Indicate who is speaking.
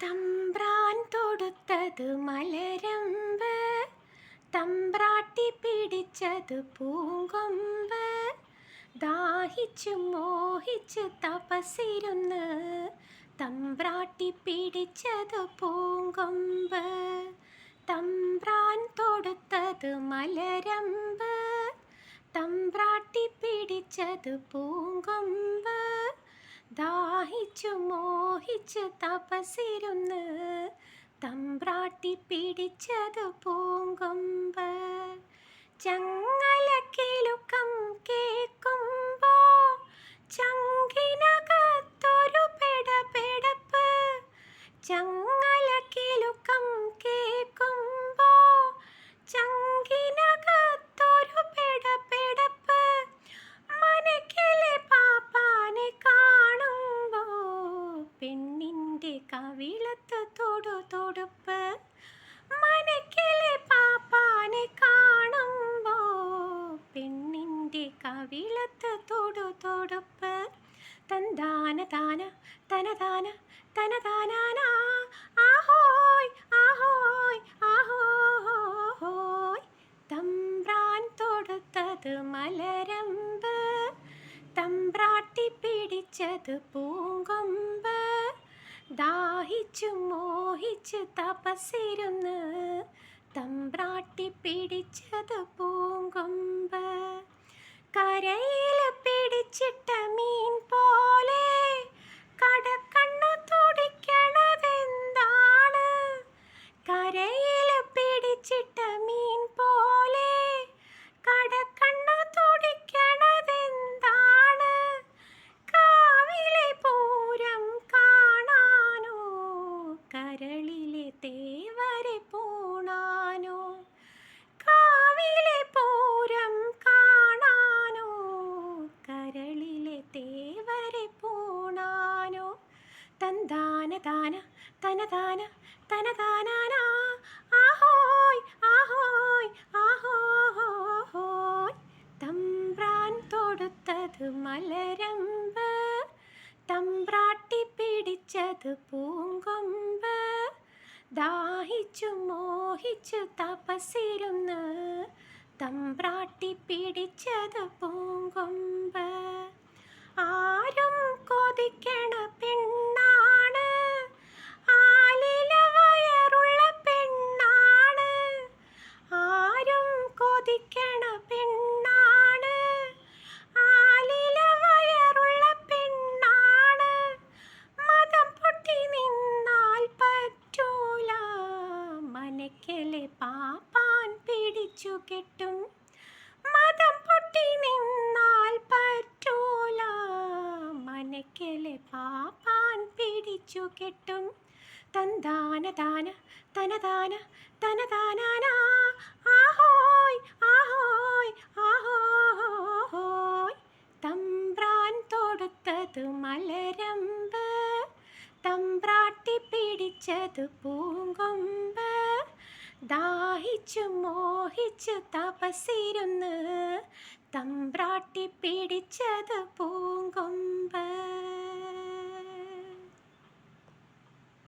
Speaker 1: തമ്പ്രാൻ തൊടുത്തത് മലരമ്പ് തമ്പ്രാട്ടി പിടിച്ചത് പൂങ്കൊമ്പ് ദാഹിച്ചു മോഹിച്ച് തപസിരുന്ന് തമ്പ്രാട്ടി പിടിച്ചത് പൂങ്കൊമ്പ് തമ്പ്രാൻ തൊടുത്തത് മലരമ്പ് തമ്പ്രാട്ടി പിടിച്ചത് പൂങ്കൊമ്പ് ദാഹിച്ചു മോഹിച്ച് തപസിരുന്ന് തമ്പ്രാട്ടി പിടിച്ചത് പൂങ്കൊമ്പ്. ചങ്ങലക്കിലുക്കം കേൾക്കുമ്പോ കവിളത്ത് തൊടു തൊടുപ്പ്. തന്താന താന തനതാന തനതാനാന. ആഹോയ് ആഹോയ് ആഹോയ്. തമ്പ്രാൻ തൊടുത്തത് മലരമ്പ്. തമ്പ്രാട്ടി പിടിച്ചത് പൂങ്കൊമ്പ്. ദാഹിച്ചു മോഹിച്ച് തപസ്സിരുന്ന് തമ്പ്രാട്ടി പിടിച്ചത് പൂങ്കൊമ്പ്. തന്താന താന തനതാന തനതാനാന. ആഹോയ് ആഹോയ് ആഹോയ് തമ്പ്രാൻ തൊടുത്തത് മലരമ്പ് തമ്പ്രാട്ടി പിടിച്ചത് പൂങ്കൊമ്പ്. ദാഹിച്ചു മോഹിച്ചു തപസിരുന്ന് തമ്പ്രാട്ടി പിടിച്ചത് പൂങ്കൊമ്പ്. ആരും മനക്കലെ പാപ്പാൻ പിടിച്ചു കെട്ടും. മതം പൊട്ടി നിന്നാൽ പറ്റൂല. മനക്കലെ പാപ്പാൻ പിടിച്ചു കെട്ടും. തന്താന താന തനതാന തനതാനാന ആഹോയ് ആഹോയ് ആഹോയ് തമ്പ്രാൻ തൊടുത്തത് മലരമ്പ്. തമ്പ്രാട്ടി പിടിച്ചത് പൂങ്കൊമ്പ് ദാഹിച്ചു മോഹിച്ചു തപസിരുന്ന് തമ്പ്രാട്ടി പിടിച്ചത് പൂങ്കൊമ്പ്.